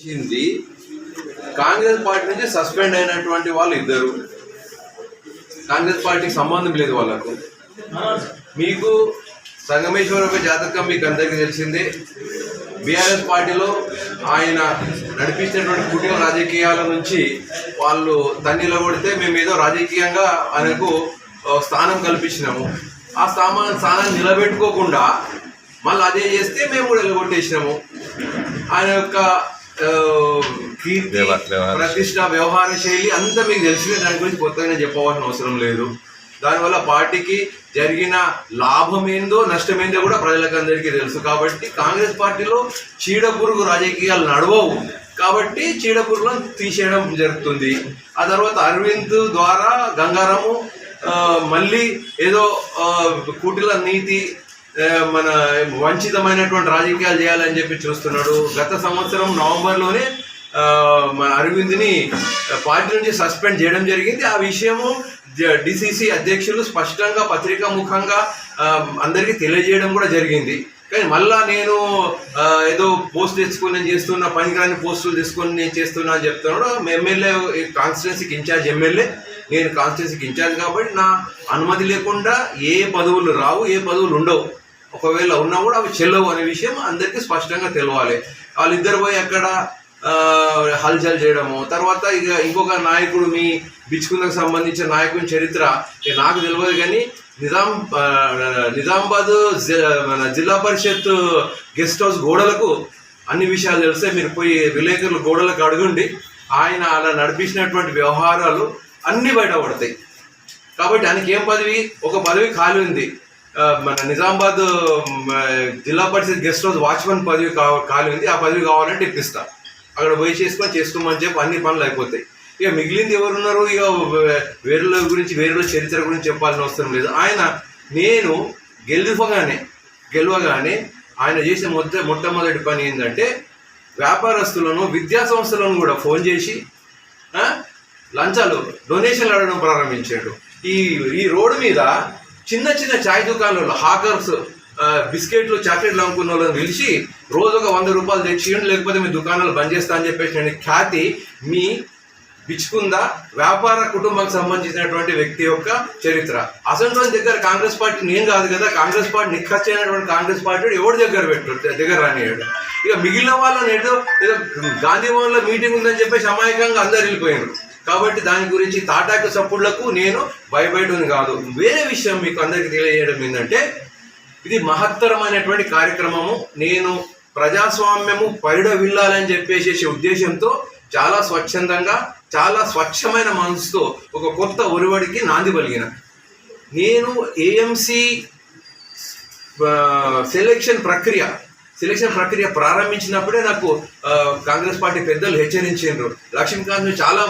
చేసింది. కాంగ్రెస్ పార్టీ నుంచి సస్పెండ్ అయినటువంటి వాళ్ళు ఇద్దరు. కాంగ్రెస్ పార్టీకి సంబంధం లేదు వాళ్ళకు. మీకు సంగమేశ్వర జాతకం మీకు అందరికీ తెలిసిందే. బీఆర్ఎస్ పార్టీలో ఆయన నడిపించినటువంటి కుటుంబ రాజకీయాల నుంచి వాళ్ళు తన్నిలో కొడితే మేము ఏదో రాజకీయంగా ఆయనకు స్థానం కల్పించినాము. ఆ స్థానం స్థానాన్ని నిలబెట్టుకోకుండా మళ్ళీ అదే చేస్తే మేము కూడా నిలబొట్టేసినాము. ఆయన యొక్క కీర్తి ప్రతిష్ట వ్యవహార శైలి అంతా మీకు తెలిసిన దాని గురించి కొత్తగా చెప్పవలసిన అవసరం లేదు. దానివల్ల పార్టీకి జరిగిన లాభం ఏందో నష్టమేందో కూడా ప్రజలకు అందరికీ తెలుసు. కాబట్టి కాంగ్రెస్ పార్టీలో చీడపురుగు రాజకీయాలు నడవవు. కాబట్టి చీడపురుగులను తీసేయడం జరుగుతుంది. ఆ తర్వాత అరవింద్ ద్వారా గంగారాము మళ్ళీ ఏదో కుటిల నీతి మన వంచితమైనటువంటి రాజకీయాలు చేయాలని చెప్పి చూస్తున్నాడు. గత సంవత్సరం నవంబర్లోనే మన అరవింద్ని పార్టీ నుంచి సస్పెండ్ చేయడం జరిగింది. ఆ విషయము డిసిసి అధ్యక్షులు స్పష్టంగా పత్రికా ముఖంగా అందరికీ తెలియజేయడం కూడా జరిగింది. కానీ మళ్ళా నేను ఏదో పోస్ట్ తెచ్చుకొని నేను చేస్తున్నా పనికిరాని పోస్టులు తీసుకొని నేను చేస్తున్నా అని చెప్తున్నాడు. ఎమ్మెల్యే కాన్స్టిట్యున్సీకి ఇన్ఛార్జ్ ఎమ్మెల్యే. నేను కాన్స్టిట్యున్సీకి ఇన్ఛార్జ్ కాబట్టి నా అనుమతి లేకుండా ఏ పదవులు రావు ఏ పదవులు ఉండవు. ఒకవేళ ఉన్నా కూడా అవి చెల్లవు అనే విషయం అందరికీ స్పష్టంగా తెలవాలి. వాళ్ళిద్దరు పోయి అక్కడ హల్చల్ చేయడము తర్వాత ఇక ఇంకొక నాయకుడు మీ బిచ్చుకుందకు సంబంధించిన నాయకుని చరిత్ర నాకు తెలియదు కానీ నిజాం నిజామాబాద్ మన జిల్లా పరిషత్ గెస్ట్ హౌస్ గోడలకు అన్ని విషయాలు తెలిస్తే మీరు పోయి విలేకరులు గోడలకు అడుగుండి ఆయన అలా నడిపించినటువంటి వ్యవహారాలు అన్నీ బయటపడతాయి. కాబట్టి ఆయనకి ఏం పదవి? ఒక పదవి ఖాళీ ఉంది. మన నిజామాబాద్ జిల్లా పరిషత్ గెస్ట్ హౌస్ వాచ్మెన్ పదవి కా- ఖాళీ ఉంది. ఆ పదవి కావాలంటే ఇప్పిస్తా. అక్కడ పోయి చేసుకొని చేసుకోమని చెప్పి అన్ని పనులు అయిపోతాయి. ఇక మిగిలింది ఎవరున్నారు? ఇక వేరుల గురించి వేరుల చరిత్ర గురించి చెప్పాల్సిన అవసరం లేదు. ఆయన నేను గెలువగానే గెలవగానే ఆయన చేసే మొట్ట మొట్టమొదటి పని ఏంటంటే వ్యాపారస్తులను విద్యా సంస్థలను కూడా ఫోన్ చేసి లంచాలు డొనేషన్లు అడగడం ప్రారంభించాడు. ఈ ఈ రోడ్డు మీద చిన్న చిన్న చాయ్ దుకాణాలు హాకర్స్ బిస్కెట్లు చాక్లెట్లు అమ్ముకున్న వాళ్ళని పిలిచి రోజు ఒక వంద రూపాయలు తెచ్చియండి లేకపోతే మీ దుకాణాలు బంద్ చేస్తా అని చెప్పేసి నేను ఖ్యాతి మీ బిచ్చుకుందా వ్యాపార కుటుంబానికి సంబంధించినటువంటి వ్యక్తి యొక్క చరిత్ర. అసలు దగ్గర కాంగ్రెస్ పార్టీ నేను కాదు కదా కాంగ్రెస్ పార్టీ నిఖర్చు అయినటువంటి కాంగ్రెస్ పార్టీ ఎవరి దగ్గర పెట్టు దగ్గర రానియాడు ఇక మిగిలిన వాళ్ళని ఏదో ఏదో గాంధీ భవన్లో మీటింగ్ ఉందని చెప్పేసి అమాయకంగా అందరు వెళ్ళిపోయారు కాబట్టి దాని గురించి తాటాకు చప్పుళ్ళకు నేను భయపడని కాదు. వేరే విషయం మీకు అందరికీ తెలియజేయడం ఏంటంటే ఇది మహత్తరమైనటువంటి కార్యక్రమము. నేను ప్రజాస్వామ్యము పైడ విల్లాలని చెప్పేసేసి ఉద్దేశంతో చాలా స్వచ్ఛందంగా చాలా స్వచ్ఛమైన మనసుతో ఒక కొత్త ఒరివడికి నాంది పలిగిన నేను ఏఎంసి సెలెక్షన్ ప్రక్రియ సెలక్షన్ ప్రక్రియ ప్రారంభించినప్పుడే నాకు కాంగ్రెస్ పార్టీ పెద్దలు హెచ్చరించారు లక్ష్మీకాంత్ చాలా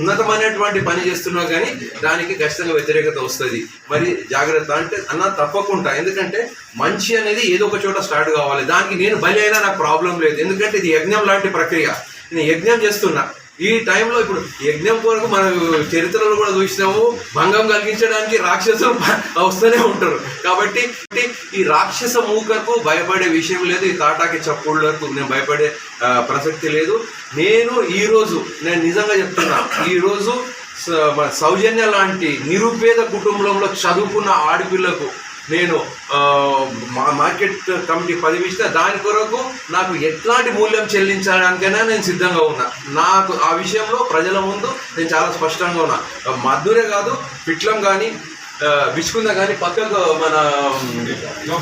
ఉన్నతమైనటువంటి పని చేస్తున్నా కానీ దానికి ఖచ్చితంగా వ్యతిరేకత వస్తుంది. మరి జాగ్రత్త అంటే అన్న తప్పకుండా. ఎందుకంటే మంచి అనేది ఏదో ఒక చోట స్టార్ట్ కావాలి. దానికి నేను బలి అయినా నాకు ప్రాబ్లం లేదు. ఎందుకంటే ఇది యజ్ఞం లాంటి ప్రక్రియ. నేను యజ్ఞం చేస్తున్నా. ఈ టైంలో ఇప్పుడు యజ్ఞం కొరకు మన చరిత్రలో కూడా చూసినాము భంగం కలిగించడానికి రాక్షసులు వస్తూనే ఉంటారు. కాబట్టి ఈ రాక్షస మూకకు భయపడే విషయం లేదు ఈ తాటాకి చప్పుళ్ళకు నేను భయపడే ప్రసక్తి లేదు. నేను ఈరోజు నేను నిజంగా చెప్తున్నా ఈరోజు మన సౌజన్య లాంటి నిరుపేద కుటుంబంలో చదువుకున్న ఆడపిల్లకు నేను మా- మార్కెట్ కమిటీ పదవి ఇస్తే దాని కొరకు నాకు ఎట్లాంటి మూల్యం చెల్లించడానికైనా నేను సిద్ధంగా ఉన్నా. నాకు ఆ విషయంలో ప్రజల ముందు నేను చాలా స్పష్టంగా ఉన్నా. మధురే కాదు పిట్లం కానీ బిచ్చుకుంద కానీ పక్కకు మన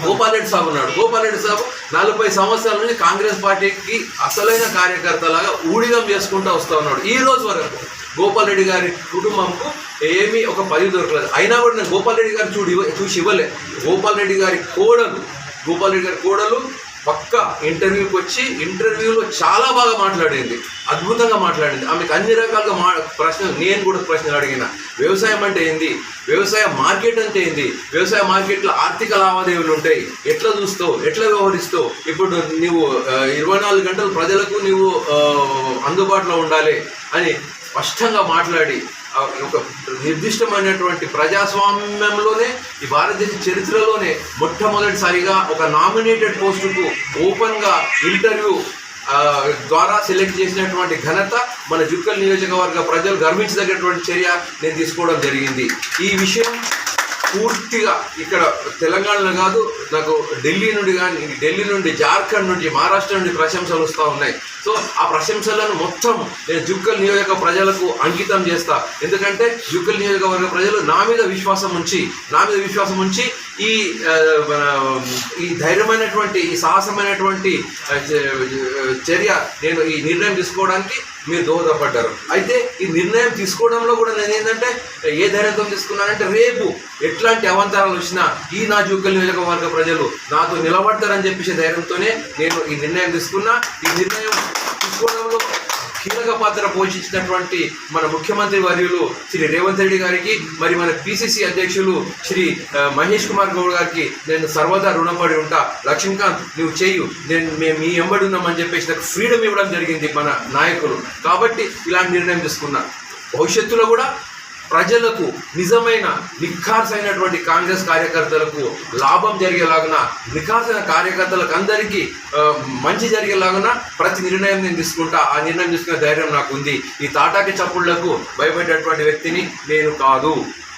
గోపాలరెడ్డి సాబు ఉన్నాడు. గోపాలరెడ్డి సాబు నలభై సంవత్సరాల నుంచి కాంగ్రెస్ పార్టీకి అసలైన కార్యకర్తలాగా ఊడిగం చేసుకుంటూ వస్తూ ఉన్నాడు. ఈ రోజు వరకు గోపాల్ రెడ్డి గారి కుటుంబంకు ఏమీ ఒక పదవి దొరకలేదు. అయినా కూడా నేను గోపాల్ రెడ్డి గారు చూడి చూసి ఇవ్వలే. గోపాల్ రెడ్డి గారి కోడలు గోపాల్ రెడ్డి గారి కోడలు పక్క ఇంటర్వ్యూకి వచ్చి ఇంటర్వ్యూలో చాలా బాగా మాట్లాడింది. అద్భుతంగా మాట్లాడింది. ఆమెకు అన్ని రకాలుగా మా ప్రశ్నలు నేను కూడా ప్రశ్నలు అడిగిన. వ్యవసాయం అంటే ఏంది? వ్యవసాయ మార్కెట్ అంటే ఏంది? వ్యవసాయ మార్కెట్లో ఆర్థిక లావాదేవీలు ఉంటాయి. ఎట్లా చూస్తావు? ఎట్లా వ్యవహరిస్తావు? ఇప్పుడు నువ్వు ఇరవై నాలుగు గంటలు ప్రజలకు నువ్వు అందుబాటులో ఉండాలి అని స్పష్టంగా మాట్లాడి ఒక నిర్దిష్టమైనటువంటి ప్రజాస్వామ్యంలోనే ఈ భారతదేశ చరిత్రలోనే మొట్టమొదటిసారిగా ఒక నామినేటెడ్ పోస్టుకు ఓపెన్గా ఇంటర్వ్యూ ద్వారా సెలెక్ట్ చేసినటువంటి ఘనత మన జుక్కల్ నియోజకవర్గ ప్రజలు గర్వించదగినటువంటి చర్య నేను తీసుకోవడం జరిగింది. ఈ విషయం పూర్తిగా ఇక్కడ తెలంగాణలో కాదు నాకు ఢిల్లీ నుండి కానీ ఢిల్లీ నుండి జార్ఖండ్ నుండి మహారాష్ట్ర నుండి ప్రశంసలు వస్తూ ఉన్నాయి. సో ఆ ప్రశంసలను మొత్తం నేను జుక్కల్ నియోజక ప్రజలకు అంకితం చేస్తా. ఎందుకంటే జుక్కల్ నియోజకవర్గ ప్రజలు నా మీద విశ్వాసం ఉంచి నా మీద విశ్వాసం ఉంచి ఈ మన, ఈ ధైర్యమైనటువంటి ఈ సాహసమైనటువంటి చర్య నేను ఈ నిర్ణయం తీసుకోవడానికి మీరు దోహదపడ్డారు. అయితే ఈ నిర్ణయం తీసుకోవడంలో కూడా నేను ఏంటంటే ఏ ధైర్యంతో తీసుకున్నానంటే రేపు ఎట్లాంటి అవంతరాలు వచ్చినా ఈ నా జూకల్ నియోజకవర్గ ప్రజలు నాతో నిలబడతారని చెప్పేసి ధైర్యంతోనే నేను ఈ నిర్ణయం తీసుకున్నా. ఈ నిర్ణయం తీసుకోవడంలో కీలక పాత్ర పోషించినటువంటి మన ముఖ్యమంత్రి వర్యులు శ్రీ రేవంత్ రెడ్డి గారికి మరి మన పిసిసి అధ్యక్షులు శ్రీ మహేష్ కుమార్ గౌడ్ గారికి నేను సర్వదా రుణపడి ఉంటా. లక్ష్మీకాంత్ నువ్వు చేయు నేను మేము మీ ఎంబడి ఉన్నామని చెప్పేసి నాకు ఫ్రీడమ్ ఇవ్వడం జరిగింది మన నాయకులు. కాబట్టి ఇలాంటి నిర్ణయం తీసుకున్నా. భవిష్యత్తులో కూడా ప్రజలకు నిజమైన నిఖార్సైనటువంటి కాంగ్రెస్ కార్యకర్తలకు లాభం జరిగేలాగున నిఖార్సైన కార్యకర్తలకు అందరికీ మంచి జరిగేలాగున ప్రతి నిర్ణయం నేను తీసుకుంటా. ఆ నిర్ణయం తీసుకునే ధైర్యం నాకు ఉంది ఈ తాటాకి చప్పుళ్ళకు భయపడేటువంటి వ్యక్తిని నేను కాదు.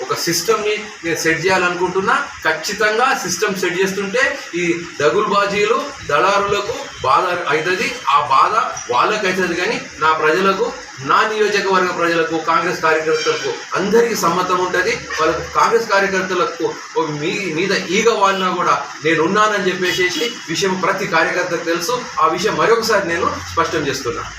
ఒక సిస్టమ్ని నేను సెట్ చేయాలనుకుంటున్నా. ఖచ్చితంగా సిస్టమ్ సెట్ చేస్తుంటే ఈ దగుల్బాజీలు దళారులకు బాధ అవుతుంది ఆ బాధ వాళ్ళకైతుంది అవుతుంది కానీ నా ప్రజలకు నా నియోజకవర్గ ప్రజలకు కాంగ్రెస్ కార్యకర్తలకు అందరికీ సమ్మతం ఉంటుంది. వాళ్ళకు కాంగ్రెస్ కార్యకర్తలకు మీ మీద ఈగ వాళ్ళ కూడా నేను ఉన్నానని చెప్పేసి విషయం ప్రతి కార్యకర్తకు తెలుసు. ఆ విషయం మరొకసారి నేను స్పష్టం చేస్తున్నాను